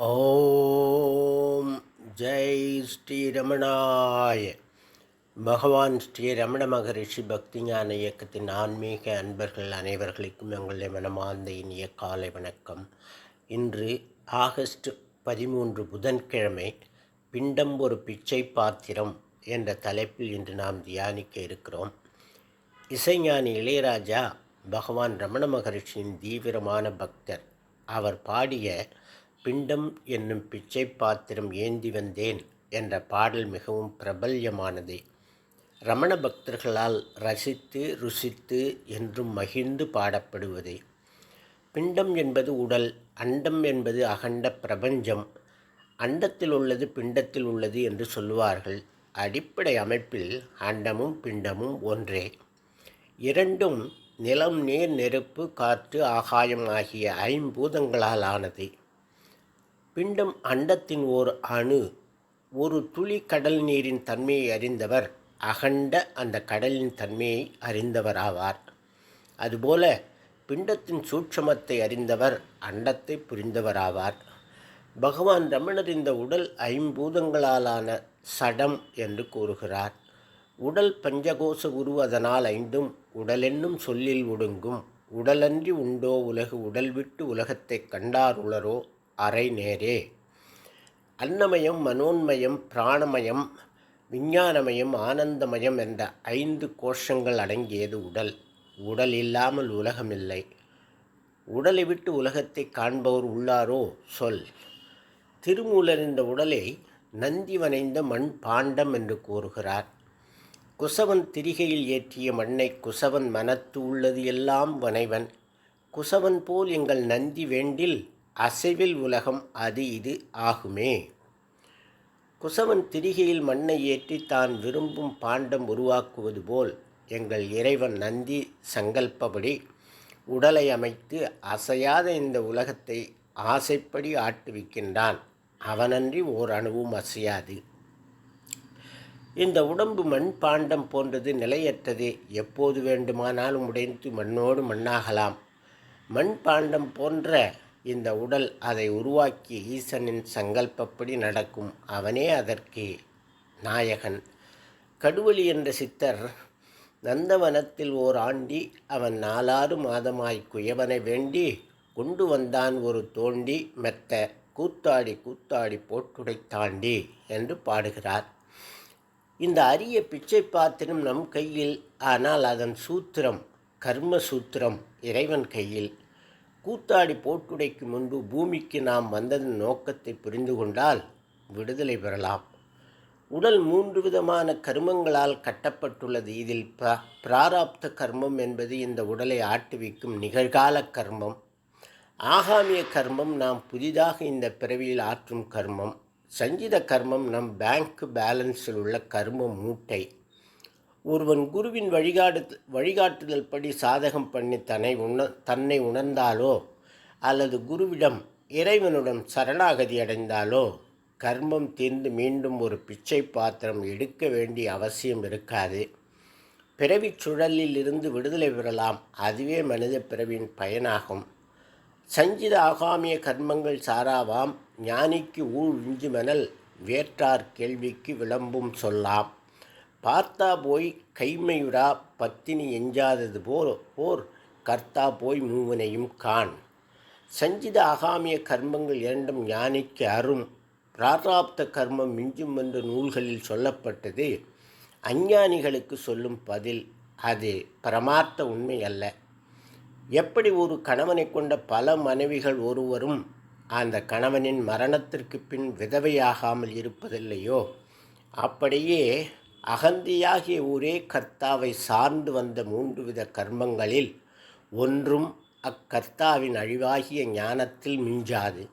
ஓம் ஜெய் ஸ்ரீரமணாய பகவான் ஸ்ரீ ரமண மகரிஷி பக்திஞான இயக்கத்தின் ஆன்மீக அன்பர்கள் அனைவர்களுக்கும் எங்களுடைய மனமார்ந்த இனிய காலை வணக்கம். இன்று ஆகஸ்ட் பதிமூன்று புதன்கிழமை பிண்டம் ஒரு பிச்சை பாத்திரம் என்ற தலைப்பில் இன்று நாம் தியானிக்க இருக்கிறோம். இசைஞானி இளையராஜா பகவான் ரமண மகரிஷியின் தீவிரமான பக்தர். அவர் பாடிய பிண்டம் என்னும் பிச்சை பாத்திரம் ஏந்தி வந்தேன் என்ற பாடல் மிகவும் பிரபல்யமானது. ரமண பக்தர்களால் ரசித்து ருசித்து என்றும் மகிழ்ந்து பாடப்படுவது. பிண்டம் என்பது உடல் அண்டம் என்பது அகண்ட பிரபஞ்சம். அண்டத்தில் உள்ளது பிண்டத்தில் உள்ளது என்று சொல்லுவார்கள். அடிப்படை அமைப்பில் அண்டமும் பிண்டமும் ஒன்றே. இரண்டும் நிலம் நீர் நெருப்பு காற்று ஆகாயம் ஆகிய ஐம்பூதங்களால் ஆனது. பிண்டம் அண்டத்தின் ஓர் அணு. ஒரு துளி கடல் நீரின் தன்மையை அறிந்தவர் அகண்ட அந்த கடலின் தன்மையை அறிந்தவராவார். அதுபோல பிண்டத்தின் சூட்சமத்தை அறிந்தவர் அண்டத்தை புரிந்தவராவார். பகவான் ரமணர் இந்த உடல் ஐம்பூதங்களாலான சடம் என்று கூறுகிறார். உடல் பஞ்சகோச உருவதனால் ஐந்தும் உடலென்னும் சொல்லில் ஒடுங்கும். உடலன்றி உண்டோ உலகு உடல் விட்டு உலகத்தைக் கண்டார் உளரோ அரை நேரே. அன்னமயம் மனோன்மயம் பிராணமயம் விஞ்ஞானமயம் ஆனந்தமயம் என்ற ஐந்து கோஷங்கள் அடங்கியது உடல். உடல் இல்லாமல் உலகமில்லை. உடலை விட்டு உலகத்தை காண்பவர் உள்ளாரோ? சொல். திருமூலர் இந்த உடலை நந்தி வனைந்த மண் பாண்டம் என்று கூறுகிறார். குசவன் திரிகையில் ஏற்றிய மண்ணை குசவன் மனத்து உள்ளது எல்லாம் வனைவன். குசவன் போல் எங்கள் நந்தி வேண்டில் அசைவில் உலகம் அது இது ஆகுமே. குசவன் திரிகையில் மண்ணை ஏற்றி தான் விரும்பும் பாண்டம் உருவாக்குவது போல் எங்கள் இறைவன் நந்தி சங்கல்பப்படி உடலை அமைத்து அசையாத இந்த உலகத்தை ஆசைப்படி ஆட்டுவிக்கின்றான். அவனன்றி ஓர் அணுவும் அசையாது. இந்த உடம்பு மண் பாண்டம் போன்றது நிலையற்றது. எப்போது வேண்டுமானாலும் உடைந்து மண்ணோடு மண்ணாகலாம். மண் பாண்டம் போன்ற இந்த உடல் அதை உருவாக்கிய ஈசனின் சங்கல்பப்படி நடக்கும். அவனே அதற்கு நாயகன். கடுவலி என்ற சித்தர் நந்தவனத்தில் ஓர் ஆண்டி அவன் நாலாறு மாதமாய் குயவனை வேண்டி கொண்டு வந்தான் ஒரு தோண்டி மெத்த கூத்தாடி கூத்தாடி போட்டுடை தாண்டி என்று பாடுகிறார். இந்த அரிய பிச்சை பாத்திரம் நம் கையில் ஆனால் அதன் சூத்திரம் கர்ம சூத்திரம் இறைவன் கையில். கூத்தாடி போட்டுடைக்கு முன்பு பூமிக்கு நாம் வந்ததன் நோக்கத்தை புரிந்து கொண்டால் விடுதலை பெறலாம். உடல் மூன்று விதமான கர்மங்களால் கட்டப்பட்டுள்ளது. இதில் ப பிராராப்த கர்மம் என்பது இந்த உடலை ஆட்டுவிக்கும் நிகழ்கால கர்மம். ஆகாமிய கர்மம் நாம் புதிதாக இந்த பிறவியில் ஆற்றும் கர்மம். சஞ்சித கர்மம் நம் பேங்க் பேலன்ஸில் உள்ள கர்ம மூட்டை. ஒருவன் குருவின் வழிகாடு வழிகாட்டுதல் படி சாதகம் பண்ணி தன்னை உண தன்னை உணர்ந்தாலோ அல்லது குருவிடம் இறைவனுடன் சரணாகதி அடைந்தாலோ கர்மம் தீர்ந்து மீண்டும் ஒரு பிச்சை பாத்திரம் எடுக்க வேண்டிய அவசியம் இருக்காது. பிறவிச் சுழலில் இருந்து விடுதலை பெறலாம். அதுவே மனித பிறவியின் பயனாகும். சஞ்சித ஆகாமிய கர்மங்கள் சாராவாம். ஞானிக்கு ஊழ் விஞ்சுமெனல் வேற்றார் கேள்விக்கு விளம்பும் சொல்லாம். பார்த்தா போய் கைமையுறா பத்தினி எஞ்சாதது போல் ஓர் கர்த்தா போய் மூவனையும் கான் சஞ்சித ஆகாமிய கர்மங்கள் இரண்டும் ஞானிக்கு அரும். பிராராப்த கர்மம் மிஞ்சும் என்ற நூல்களில் சொல்லப்பட்டது. அஞ்ஞானிகளுக்கு சொல்லும் பதில் அது. பரமார்த்த உண்மை அல்ல. எப்படி ஒரு கணவனை கொண்ட பல மனைவிகள் ஒருவரும் அந்த கணவனின் மரணத்திற்கு பின் விதவையாகாமல் இருப்பதில்லையோ? அப்படியே அகந்தியாகிய ஒரே கர்த்தாவை சார்ந்து வந்த மூன்று வித கர்மங்களில் ஒன்றும் அக்கர்த்தாவின் அழிவாகிய ஞானத்தில் மிஞ்சாது.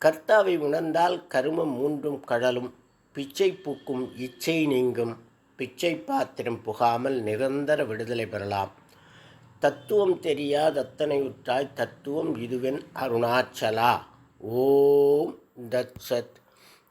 கர்த்தாவை உணர்ந்தால் கருமம் மூன்றும் கடலும் பிச்சை பூக்கும் இச்சை நீங்கும் பிச்சை பாத்திரம் புகாமல் நிரந்தர விடுதலை பெறலாம். தத்துவம் தெரியாத அத்தனை உற்றாய் தத்துவம் இதுவென் அருணாச்சலா. ஓம் தத் சத்